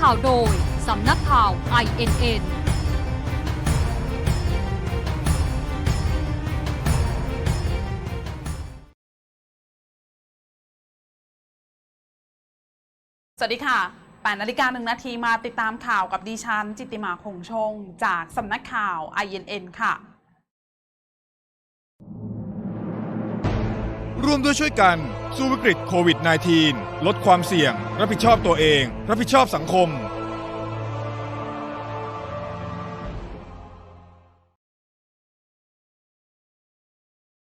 ข่าวโดย สำนักข่าว INN สวัสดีค่ะ8นาฬิกาหนึ่งนาทีมาติดตามข่าวกับดิฉัน จิตติมาคงชง จากสำนักข่าว INN ค่ะ ร่วมด้วยช่วยกัน สู้วิกฤตโควิด -19 ลดความเสี่ยง รับผิดชอบตัวเอง รับผิดชอบสังคม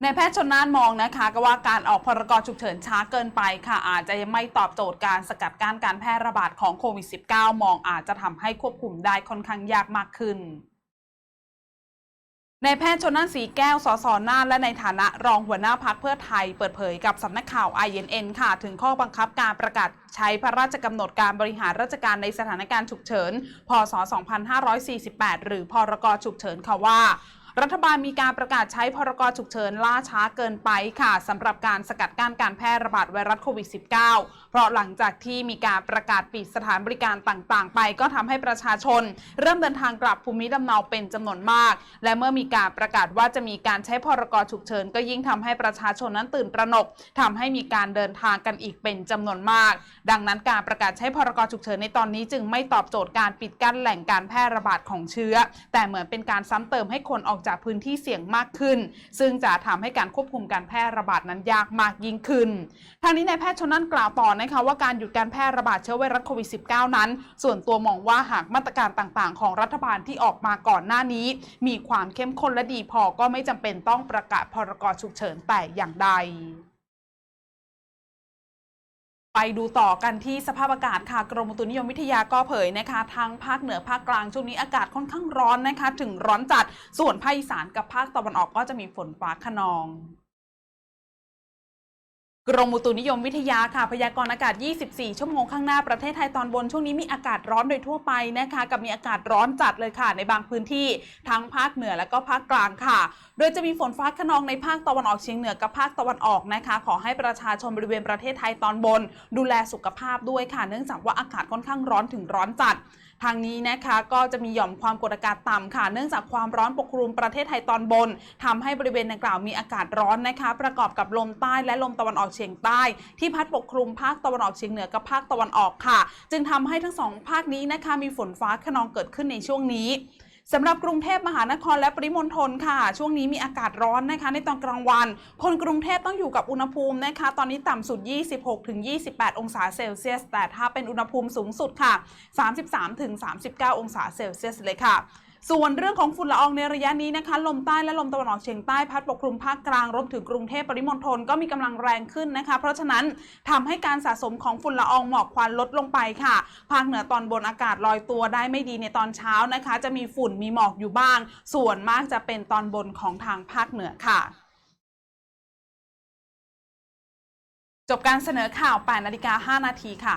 ในแพทย์ชนน่านมองนะคะ ก็ว่าการออกพรกฉุกเฉินช้าเกินไปค่ะ อาจจะยังไม่ตอบโจทย์การสกัดกั้นการแพร่ระบาดของโควิด -19 มองอาจจะทำให้ควบคุมได้ค่อนข้างยากมากขึ้น นายแพทย์ชนน่านสีแก้ว สสน่าน และในฐานะรองหัวหน้าพักเพื่อไทย เปิดเผยกับสำนักข่าว INN ค่ะ ถึงข้อบังคับการประกาศใช้พระราชกำหนดการบริหารราชการในสถานการณ์ฉุกเฉิน พศ 2548 หรือพรกฉุกเฉินค่ะว่า รัฐบาลมีการประกาศใช้พรกฉุกเฉินล่าช้าเกินไปค่ะสำหรับการสกัดกั้นการแพร่ระบาดไวรัสโควิด -19 เพราะหลังจากที่มีการประกาศปิดสถานบริการต่างๆ ไป ก็ทำให้ประชาชน เริ่มเดินทางกลับภูมิลำเนาเป็นจำนวนมาก และเมื่อมีการประกาศว่าจะมีการใช้พรกฉุกเฉิน ก็ยิ่งทำให้ประชาชนนั้นตื่นตระหนกทำให้มีการเดินทางกันอีกเป็นจำนวนมาก ดังนั้นการประกาศใช้พรกฉุกเฉินในตอนนี้จึงไม่ตอบโจทย์การปิดกั้นแหล่งการแพร่ระบาดของเชื้อ แต่เหมือนเป็นการซ้ำเติมให้คนออกจากจากพื้นที่เสี่ยงมากขึ้น ซึ่งจะทำให้การควบคุมการแพร่ระบาดนั้นยากมากยิ่งขึ้น ทางนี้นายแพทย์ชนนั่นกล่าวต่อนะคะว่าการหยุดการแพร่ระบาดเชื้อไวรัสโควิด -19 นั้น ส่วนตัวมองว่าหากมาตรการต่างๆ ของรัฐบาลที่ออกมาก่อนหน้านี้ มีความเข้มข้นและดีพอก็ไม่จำเป็นต้องประกาศพรกฉุกเฉินแต่อย่างใด ไปดูต่อกันที่สภาพอากาศค่ะกรมอุตุนิยมวิทยาก็เผยนะคะทางภาคเหนือภาคกลางช่วงนี้อากาศค่อนข้างร้อนนะคะ ถึงร้อนจัด ส่วนภาคอีสานกับภาคตะวันออกก็จะมีฝนฟ้าขนอง กรมอุตุนิยมวิทยาค่ะพยากรณ์อากาศ 24 ชั่วโมงข้างหน้าประเทศไทยตอนบนช่วงนี้มีอากาศร้อนโดยทั่วไปนะคะกับมีอากาศร้อนจัดเลยค่ะ ในบางพื้นที่ทั้งภาคเหนือและก็ภาคกลางค่ะ โดยจะมีฝนฟ้าขนองในภาคตะวันออกเฉียงเหนือกับภาคตะวันออกนะคะ ขอให้ประชาชนบริเวณประเทศไทยตอนบน ดูแลสุขภาพด้วยค่ะ เนื่องจากว่าอากาศค่อนข้างร้อนถึงร้อนจัดทางนี้นะคะก็จะมีหย่อมความกดอากาศต่ำค่ะ เนื่องจากความร้อนปกคลุมประเทศไทยตอนบนทำให้บริเวณดังกล่าวมีอากาศร้อนนะคะ ประกอบกับลมใต้และลมตะวันออกเฉียงใต้ ที่พัดปกคลุมภาคตะวันออกเฉียงเหนือกับภาคตะวันออกค่ะ จึงทำให้ทั้งสองภาคนี้นะคะมีฝนฟ้าขนองเกิดขึ้นในช่วงนี้สำหรับกรุงเทพมหานครและปริมณฑลค่ะ ช่วงนี้มีอากาศร้อนนะคะ ในตอนกลางวัน คนกรุงเทพต้องอยู่กับอุณหภูมินะคะ ตอนนี้ต่ำสุด 26-28 องศาเซลเซียส แต่ถ้าเป็นอุณหภูมิสูงสุดค่ะ 33-39 องศาเซลเซียสเลยค่ะ ส่วนเรื่องของฝุ่นละอองในระยะนี้นะคะ ลมใต้และลมตะวันออกเฉียงใต้พัดปกคลุมภาคกลางรวมถึงกรุงเทพปริมณฑลก็มีกำลังแรงขึ้นนะคะ เพราะฉะนั้นทำให้การสะสมของฝุ่นละอองหมอกควันลดลงไปค่ะ ภาคเหนือตอนบนอากาศลอยตัวได้ไม่ดีในตอนเช้านะคะ จะมีฝุ่นมีหมอกอยู่บ้าง ส่วนมากจะเป็นตอนบนของทางภาคเหนือค่ะจบการเสนอข่าว 8 นาฬิกา 5 นาทีค่ะ